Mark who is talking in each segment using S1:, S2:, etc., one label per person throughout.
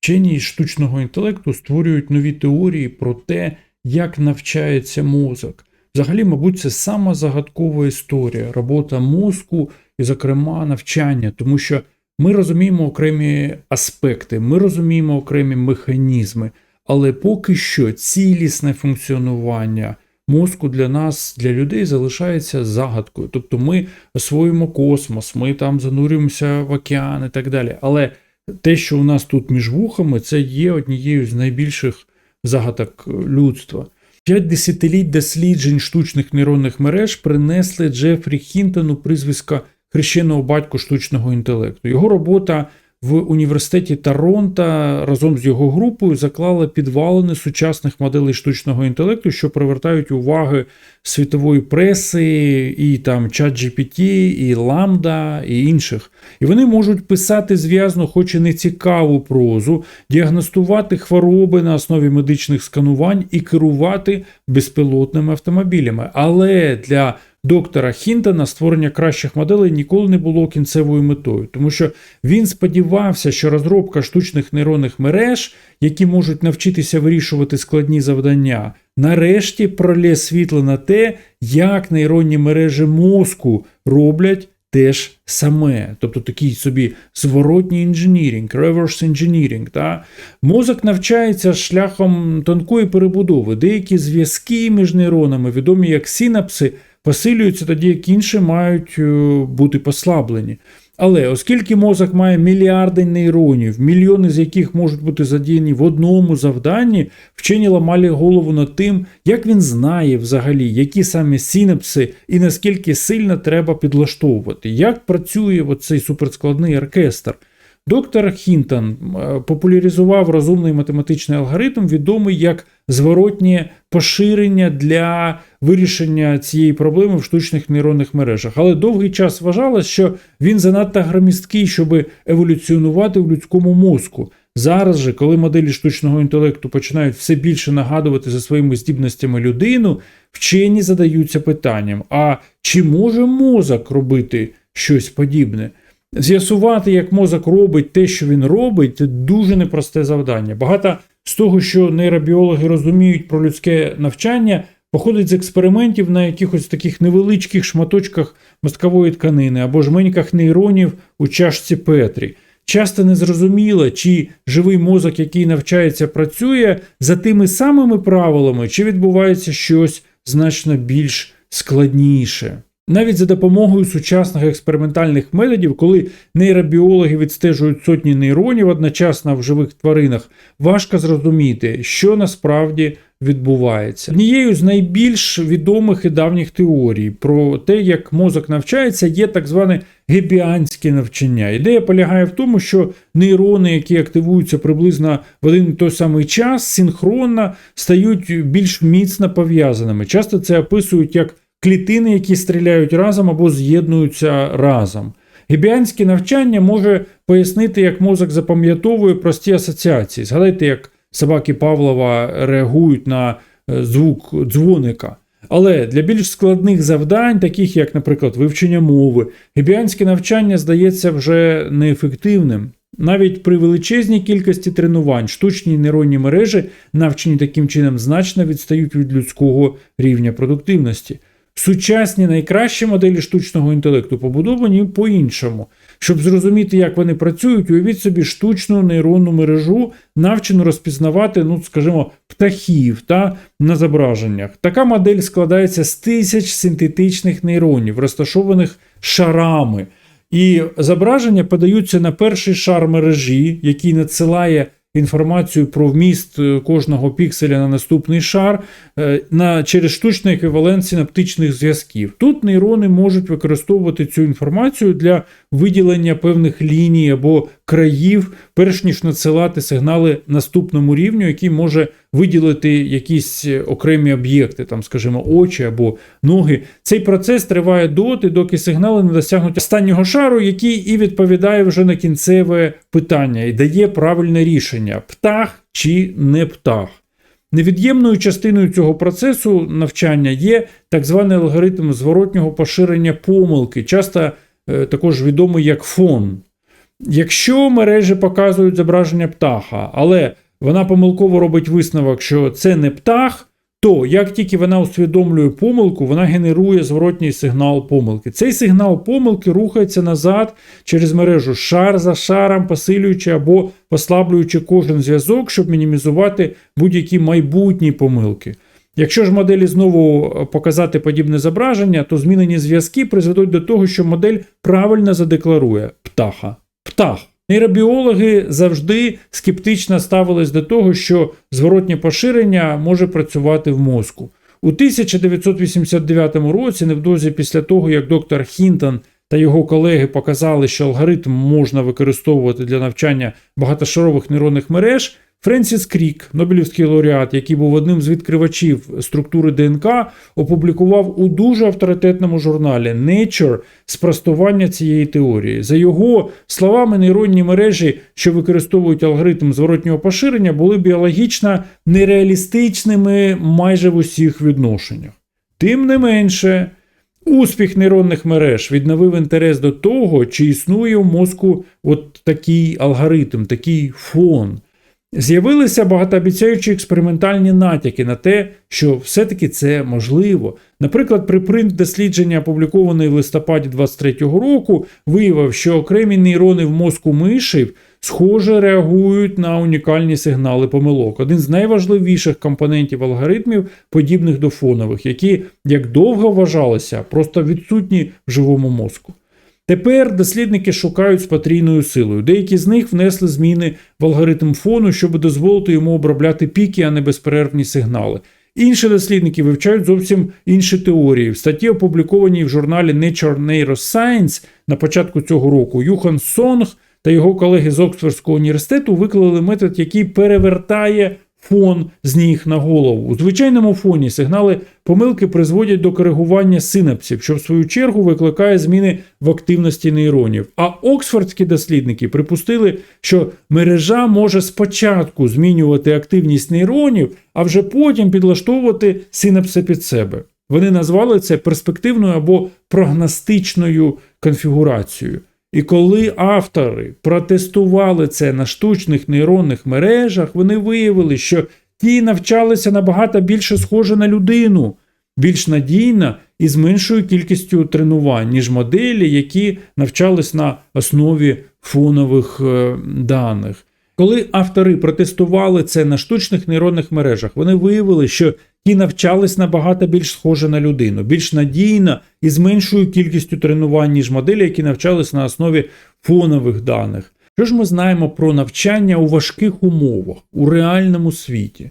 S1: вчені штучного інтелекту створюють нові теорії про те, як навчається мозок. Взагалі, мабуть, це сама загадкова історія, робота мозку і, зокрема, навчання, тому що ми розуміємо окремі аспекти, ми розуміємо окремі механізми, але поки що цілісне функціонування мозку для нас, для людей, залишається загадкою. Тобто ми освоїмо космос, ми там занурюємося в океан і так далі. Але те, що у нас тут між вухами, це є однією з найбільших загадок людства. П'ять десятиліть досліджень штучних нейронних мереж принесли Джефрі Хінтону прізвиська хрещеного батьку штучного інтелекту. Його робота в університеті Торонто разом з його групою заклала підвалини сучасних моделей штучного інтелекту, що привертають уваги світової преси, і там ChatGPT, і Lambda, і інших. І вони можуть писати зв'язно, хоч і не цікаву прозу, діагностувати хвороби на основі медичних сканувань і керувати безпілотними автомобілями. Але для доктора Хінтона створення кращих моделей ніколи не було кінцевою метою, тому що він сподівався, що розробка штучних нейронних мереж, які можуть навчитися вирішувати складні завдання, нарешті пролє світло на те, як нейронні мережі мозку роблять. Теж саме, тобто такий собі зворотній інженірінг, реверс інженірінг. Та? Мозок навчається шляхом тонкої перебудови. Деякі зв'язки між нейронами, відомі як синапси, посилюються тоді, як інші мають е, бути послаблені. Але оскільки мозок має мільярди нейронів, мільйони з яких можуть бути задіяні в одному завданні, вчені ламали голову над тим, як він знає взагалі, які саме синапси і наскільки сильно треба підлаштовувати, як працює оцей суперскладний оркестр. Доктор Хінтон е, популяризував розумний математичний алгоритм, відомий як зворотнє поширення для вирішення цієї проблеми в штучних нейронних мережах. Але довгий час вважалось, що він занадто громісткий, щоб еволюціонувати в людському мозку. Зараз же, коли моделі штучного інтелекту починають все більше нагадувати за своїми здібностями людину, вчені задаються питанням: а чи може мозок робити щось подібне? З'ясувати, як мозок робить те, що він робить, це дуже непросте завдання. Багато з того, що нейробіологи розуміють про людське навчання, походить з експериментів на якихось таких невеличких шматочках мозкової тканини або жменьках нейронів у чашці Петрі. Часто незрозуміло, чи живий мозок, який навчається, працює за тими самими правилами, чи відбувається щось значно більш складніше. Навіть за допомогою сучасних експериментальних методів, коли нейробіологи відстежують сотні нейронів одночасно в живих тваринах, важко зрозуміти, що насправді відбувається. Однією з найбільш відомих і давніх теорій про те, як мозок навчається, є так зване гебіанське навчання. Ідея полягає в тому, що нейрони, які активуються приблизно в один і той самий час, синхронно стають більш міцно пов'язаними. Часто це описують як клітини, які стріляють разом або з'єднуються разом. Гебіанське навчання може пояснити, як мозок запам'ятовує прості асоціації. Згадайте, як собаки Павлова реагують на е, звук дзвоника. Але для більш складних завдань, таких як, наприклад, вивчення мови, гебіанське навчання здається вже неефективним. Навіть при величезній кількості тренувань штучні нейронні мережі, навчені таким чином, значно відстають від людського рівня продуктивності. Сучасні найкращі моделі штучного інтелекту побудовані по-іншому. Щоб зрозуміти, як вони працюють, уявіть собі штучну нейронну мережу, навчену розпізнавати, ну, скажімо, птахів та на зображеннях. Така модель складається з тисяч синтетичних нейронів, розташованих шарами. І зображення подаються на перший шар мережі, який надсилає інформацію про вміст е, кожного пікселя на наступний шар е, на, через штучний еквівалент синаптичних зв'язків. Тут нейрони можуть використовувати цю інформацію для виділення певних ліній або країв, перш ніж надсилати сигнали наступному рівню, який може виділити якісь окремі об'єкти, там, скажімо, очі або ноги. Цей процес триває доти, доки сигнали не досягнуть останнього шару, який і відповідає вже на кінцеве питання і дає правильне рішення: птах чи не птах. Невід'ємною частиною цього процесу навчання є так званий алгоритм зворотнього поширення помилки, часто е, також відомий як фон. Якщо мережі показують зображення птаха, але вона помилково робить висновок, що це не птах, то як тільки вона усвідомлює помилку, вона генерує зворотній сигнал помилки. Цей сигнал помилки рухається назад через мережу шар за шаром, посилюючи або послаблюючи кожен зв'язок, щоб мінімізувати будь-які майбутні помилки. Якщо ж моделі знову показати подібне зображення, то змінені зв'язки призведуть до того, що модель правильно задекларує птаха. Птах. Нейробіологи завжди скептично ставились до того, що зворотнє поширення може працювати в мозку. У 1989 році, невдовзі після того, як доктор Хінтон та його колеги показали, що алгоритм можна використовувати для навчання багатошарових нейронних мереж, Френсіс Крік, Нобелівський лауреат, який був одним з відкривачів структури ДНК, опублікував у дуже авторитетному журналі Nature спростування цієї теорії. За його словами, нейронні мережі, що використовують алгоритм зворотнього поширення, були біологічно нереалістичними майже в усіх відношеннях. Тим не менше. Успіх нейронних мереж відновив інтерес до того, чи існує в мозку от такий алгоритм, такий фон. З'явилися багатообіцяючі експериментальні натяки на те, що все-таки це можливо. Наприклад, припринт дослідження, опублікований в листопаді 23-го року, виявив, що окремі нейрони в мозку мишів схоже реагують на унікальні сигнали помилок. Один з найважливіших компонентів алгоритмів, подібних до фонових, які, як довго вважалося, просто відсутні в живому мозку. Тепер дослідники шукають з потрійною силою. Деякі з них внесли зміни в алгоритм фону, щоб дозволити йому обробляти піки, а не безперервні сигнали. Інші дослідники вивчають зовсім інші теорії. В статті, опублікованій в журналі Nature Neuroscience на початку цього року, Юхан Сонг та його колеги з Оксфордського університету виклали метод, який перевертає фон з ніг на голову. У звичайному фоні сигнали помилки призводять до коригування синапсів, що в свою чергу викликає зміни в активності нейронів. А оксфордські дослідники припустили, що мережа може спочатку змінювати активність нейронів, а вже потім підлаштовувати синапси під себе. Вони назвали це перспективною або прогностичною конфігурацією. І коли автори протестували це на штучних нейронних мережах, вони виявили, що ті навчалися набагато більше схоже на людину, більш надійно і з меншою кількістю тренувань, ніж моделі, які навчались на основі фонових е, даних. Коли автори протестували це на штучних нейронних мережах, вони виявили, що ті навчались набагато більш схоже на людину, більш надійно і з меншою кількістю тренувань, ніж моделі, які навчались на основі фонових даних. Що ж ми знаємо про навчання у важких умовах, у реальному світі?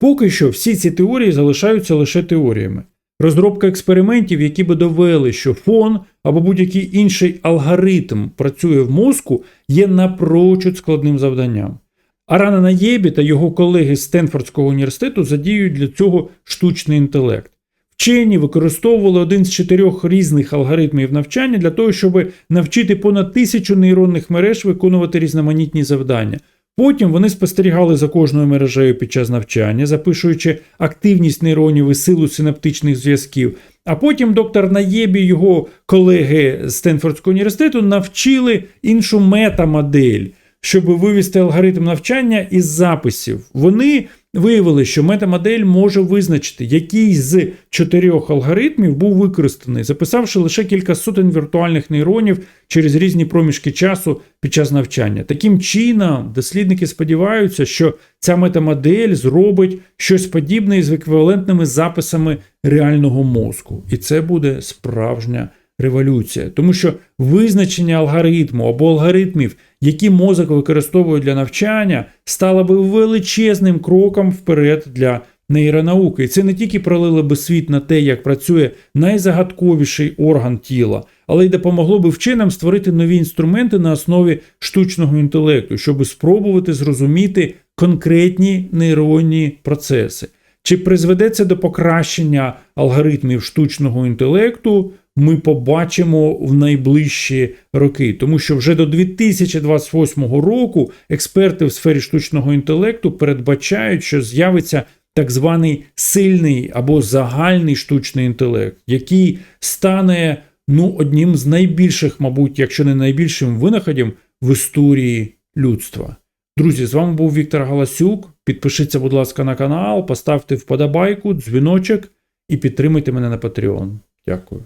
S1: Поки що всі ці теорії залишаються лише теоріями. Розробка експериментів, які би довели, що фон або будь-який інший алгоритм працює в мозку, є напрочуд складним завданням. Арана Наєбі та його колеги з Стенфордського університету задіюють для цього штучний інтелект. Вчені використовували один з чотирьох різних алгоритмів навчання для того, щоб навчити понад тисячу нейронних мереж виконувати різноманітні завдання. Потім вони спостерігали за кожною мережею під час навчання, запишуючи активність нейронів і силу синаптичних зв'язків. А потім доктор Наєбі і його колеги з Стенфордського університету навчили іншу метамодель, щоб вивести алгоритм навчання із записів. Вони виявили, що метамодель може визначити, який з чотирьох алгоритмів був використаний, записавши лише кілька сотень віртуальних нейронів через різні проміжки часу під час навчання. Таким чином, дослідники сподіваються, що ця метамодель зробить щось подібне із еквівалентними записами реального мозку, і це буде справжня революція, тому що визначення алгоритму або алгоритмів, які мозок використовує для навчання, стало би величезним кроком вперед для нейронауки. І це не тільки пролило би світ на те, як працює найзагадковіший орган тіла, але й допомогло би вченим створити нові інструменти на основі штучного інтелекту, щоб спробувати зрозуміти конкретні нейронні процеси. Чи призведе це до покращення алгоритмів штучного інтелекту? Ми побачимо в найближчі роки, тому що вже до 2028 року експерти в сфері штучного інтелекту передбачають, що з'явиться так званий сильний або загальний штучний інтелект, який стане ну, одним з найбільших, мабуть, якщо не найбільшим винаходом в історії людства. Друзі, з вами був Віктор Галасюк. Підпишіться, будь ласка, на канал, поставте вподобайку, дзвіночок і підтримайте мене на Patreon. Дякую.